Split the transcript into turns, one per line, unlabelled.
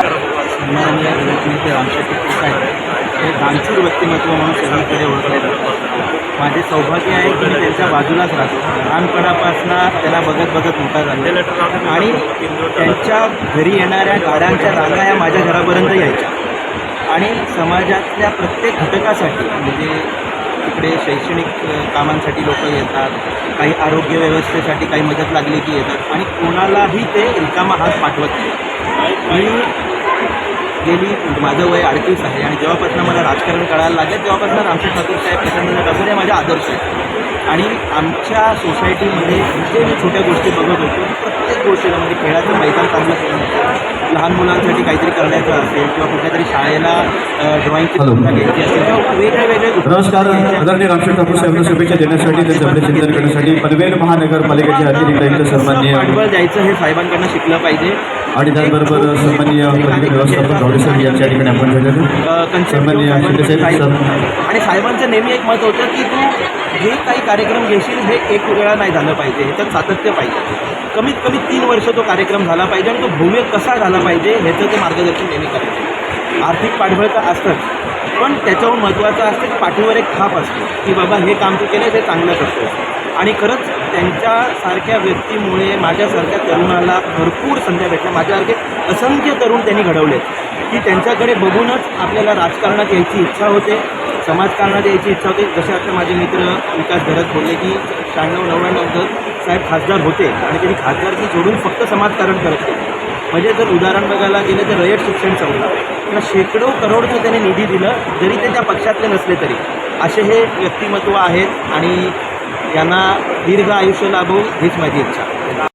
सन्माननीय विवेकनेते रामशेट्टी साहेब हे दानशूर व्यक्तिमत्व म्हणून सगळीकडे ओळखले जातात. माझे सौभाग्य आहे की मी त्यांच्या बाजूलाच राहतो. लहानपणापासून त्याला बघत बघत मोठा झाला. आणि त्यांच्या घरी येणाऱ्या गाड्यांच्या रांगा या माझ्या घरापर्यंत यायच्या. आणि समाजातल्या प्रत्येक घटकासाठी म्हणजे इकडे शैक्षणिक कामांसाठी लोक येतात काही आरोग्य व्यवस्थेसाठी काही मदत लागली की येतात. आणि कोणालाही ते रिकामा हात पाठवत नाही. मी गेली. माझं वय अडतीस आहे. आणि जेव्हापासून मला राजकारण कळायला लागलं तेव्हापासून रामशेठ ठाकूर साहेब प्रचंड ठाकूर हे माझे आदर्श आहेत. आणि आमच्या सोसायटीमध्ये जे मी छोट्या गोष्टी बघत होतो प्रत्येक गोष्टीला म्हणजे खेळाचं मैदान चांगलं करणं लहान मुलांसाठी काहीतरी करण्याचं असेल किंवा कुठल्या तरी शाळेला ड्रॉइंगची
हॅलो.
स्पर्धा घ्यायची असेल किंवा वेगळे वेगळे
नमस्कार. आदरणीय रामशेठ ठाकूर साहेबांना शुभेच्छा देण्यासाठी त्यांचं आपले चिंतन करण्यासाठी पनवेल महानगरपालिकेचे अतिरिक्त सन्माननीय
पाठबळ द्यायचं हे साहेबांकडनं शिकलं पाहिजे.
आणि त्याचबरोबर सन्माननीय पालिका व्यवस्थापक गावडेसर यांच्या ठिकाणी आपण झालेलो
कन्सेप्ट
सन्माननीय शिंदे साहेब सर
आणि साहेबांचं नेहमी एक मत होतं की तू जे काही कार्यक्रम घेशील हे एक वेळा नाही झालं पाहिजे. ह्याच्यात सातत्य पाहिजे. कमीत कमी तीन वर्ष तो कार्यक्रम झाला पाहिजे आणि तो भव्य कसा झाला पाहिजे ह्याचं ते मार्गदर्शन नेहमी करायचं. आर्थिक पाठबळ तर असतंच. पण त्याच्याहून महत्त्वाचं असतं की पाठीवर एक थाप असते की बाबा हे काम तू केलं ते चांगलं करतो आणि खरंच त्यांच्यासारख्या व्यक्तीमुळे माझ्यासारख्या तरुणाला भरपूर संध्या भेटल्या. माझ्यासारखे असंख्य तरुण त्यांनी घडवले. की त्यांच्याकडे बघूनच आपल्याला राजकारणात यायची इच्छा होते. समाजकारणात यायची इच्छा होते. जसे आता माझे मित्र विकास भरत बोलले की शहाण्णव नव्याण्णव साहेब खासदार होते आणि त्यांनी खासदारकी सोडून फक्त समाजकारण करत होते. म्हणजे जर उदाहरण बघायला गेलं तर रयत शिक्षण संस्था. किंवा शेकडो करोडचं त्याने निधी दिलं जरी ते त्या पक्षातले नसले तरी. असे हे व्यक्तिमत्व आहेत आणि यांना दीर्घ आयुष्य लाभो हीच माझी इच्छा.